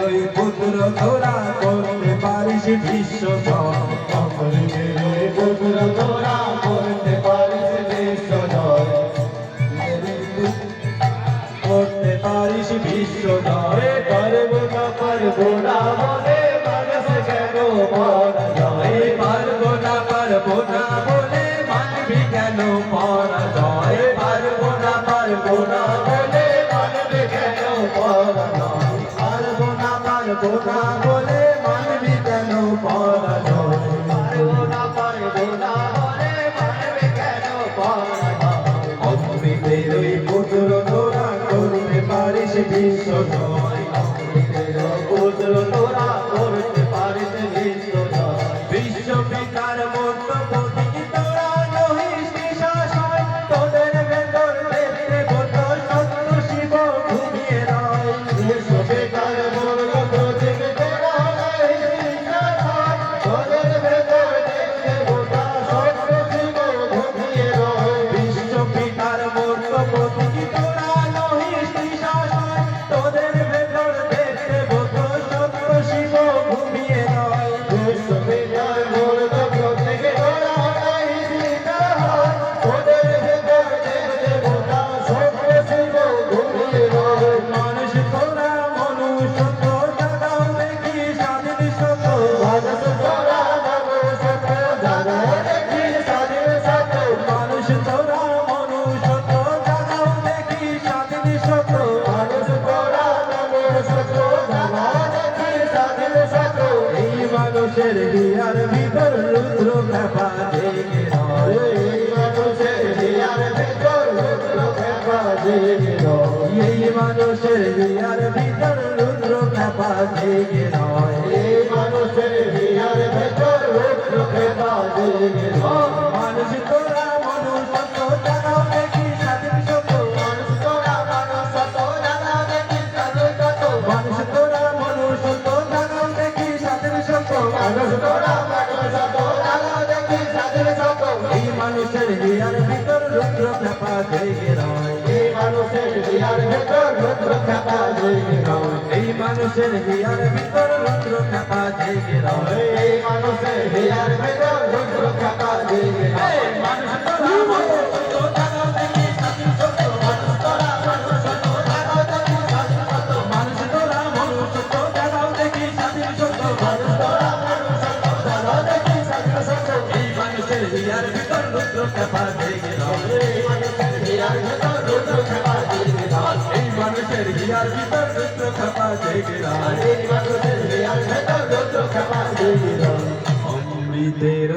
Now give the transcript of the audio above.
বেরোই পুত্র তোরা করতে পারিস বিশ্ব সকলে বেরোই পুত্র তোরা করতে পারিস বিশ্ব করতে পারিস বিশ্ব ধরে পারব না পারব না বলে মানুষ কেন মারা যায় পারব না পারব না বলে মানবি কেন মারা যায় পারব না পারব না বলে মানবি কেন মারা Dona মানুষের হিয়ার ভিতর রুদ্র খেপা জেগে রে মানুষের হিয়ার বিহার ভেতর রুদ্র চাপা জেগে এই মানুষের বিহার ভেতর রুদ্র চাপা জেগে এই মানুষের বিহার ভেতর রুদ্র চাপা জেগে এই মানুষের বিহার ভেতর রুদ্র চাপা জেগে এই মানুষের হিয়ার ভিতর রুদ্র খাপা জেগেরা অমৃতের